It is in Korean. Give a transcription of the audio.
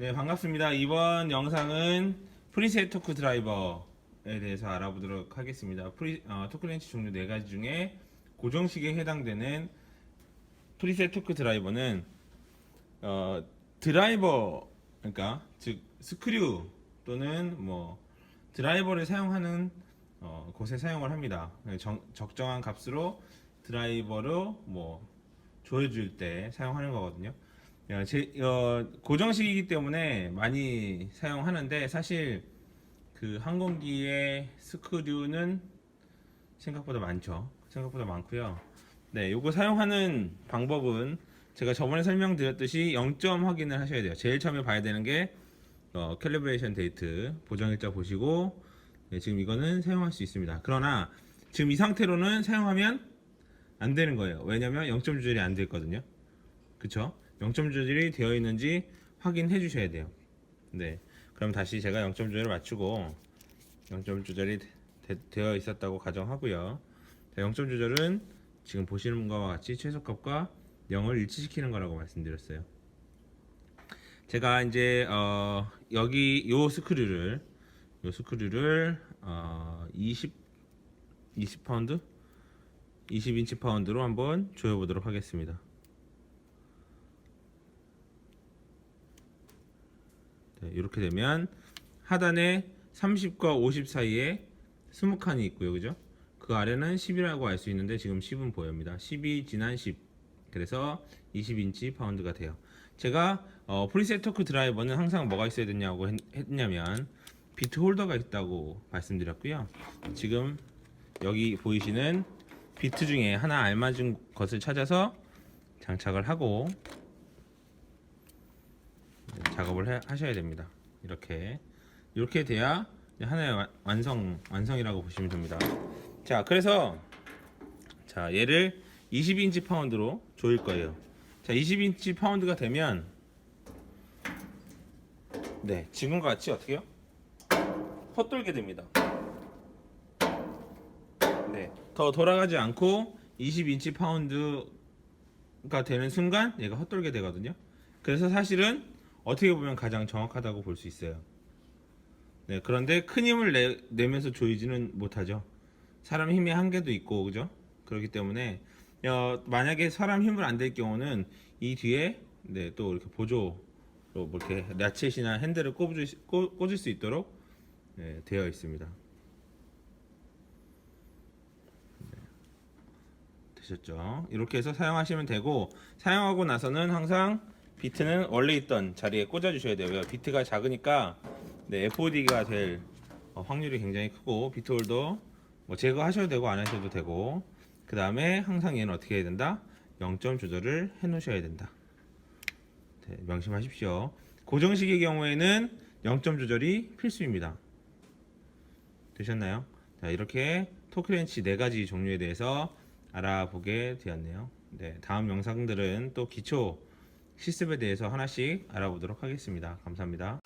네, 반갑습니다. 이번 영상은 프리셋 토크 드라이버에 대해서 알아보도록 하겠습니다. 프리, 어, 토크 렌치 종류 4가지 중에 고정식에 해당되는 프리셋 토크 드라이버는 어, 드라이버, 그러니까 즉 스크류 또는 뭐 드라이버를 사용하는 어, 곳에 사용을 합니다. 정- 적정한 값으로 드라이버로 뭐 조여줄 때 사용하는 거거든요. 어, 제, 어, 고정식이기 때문에 많이 사용하는데 사실 그 항공기의 스크류는 생각보다 많죠. 생각보다 많고요. 네, 요거 사용하는 방법은 제가 저번에 설명드렸듯이 0점 확인을 하셔야 돼요. 제일 처음에 봐야 되는 게 어, 캘리브레이션 데이트 보정일자 보시고 네, 지금 이거는 사용할 수 있습니다. 그러나 지금 이 상태로는 사용하면 안 되는 거예요. 왜냐면 0점 조절이 안 됐거든요. 그쵸? 0점 조절이 되어 있는지 확인해 주셔야 돼요. 네. 그럼 다시 제가 0점 조절을 맞추고 0점 조절이 되, 되어 있었다고 가정하고요. 자, 0점 조절은 지금 보시는 것과 같이 최소값과 0을 일치시키는 거라고 말씀드렸어요. 제가 이제 어, 여기 요 스크류를 요 스크류를 어, 20 20 파운드 20인치 파운드로 한번 조여 보도록 하겠습니다. 네, 이렇게 되면 하단에 30과 50 사이에 20칸이 있고요. 그죠? 그 아래는 10이라고 알 수 있는데 지금 10은 보입니다. 10이 지난 10. 그래서 20인치 파운드가 돼요. 제가 어, 프리셋 토크 드라이버는 항상 뭐가 있어야 되냐고 했, 했냐면 비트 홀더가 있다고 말씀드렸고요. 지금 여기 보이시는 비트 중에 하나 알맞은 것을 찾아서 장착을 하고 네, 작업을 해- 하셔야 됩니다. 이렇게 이렇게 돼야 하나의 와- 완성 완성이라고 보시면 됩니다. 자, 그래서 자 얘를 20인치 파운드로 조일 거예요. 자, 20인치 파운드가 되면 네 지금과 같이 어떻게요? 헛돌게 됩니다. 네, 더 돌아가지 않고 20인치 파운드가 되는 순간 얘가 헛돌게 되거든요. 그래서 사실은 어떻게 보면 가장 정확하다고 볼 수 있어요. 네, 그런데 큰 힘을 내, 내면서 조이지는 못하죠. 사람 힘의 한계도 있고, 그죠? 그렇기 때문에 어, 만약에 사람 힘을 안 될 경우는 이 뒤에 네, 또 이렇게 보조로 뭐 이렇게 라쳇이나 핸들을 꽂을, 꽂을 수 있도록 네, 되어 있습니다. 되셨죠? 이렇게 해서 사용하시면 되고 사용하고 나서는 항상 비트는 원래 있던 자리에 꽂아 주셔야 돼요. 왜? 비트가 작으니까 네, FOD가 될 어, 확률이 굉장히 크고 비트 홀더 뭐 제거하셔도 되고 안 하셔도 되고 그 다음에 항상 얘는 어떻게 해야 된다? 0점 조절을 해 놓으셔야 된다. 네, 명심하십시오. 고정식의 경우에는 0점 조절이 필수입니다. 되셨나요? 자, 이렇게 토크렌치 네 가지 종류에 대해서 알아보게 되었네요. 네, 다음 영상들은 또 기초 실습에 대해서 하나씩 알아보도록 하겠습니다. 감사합니다.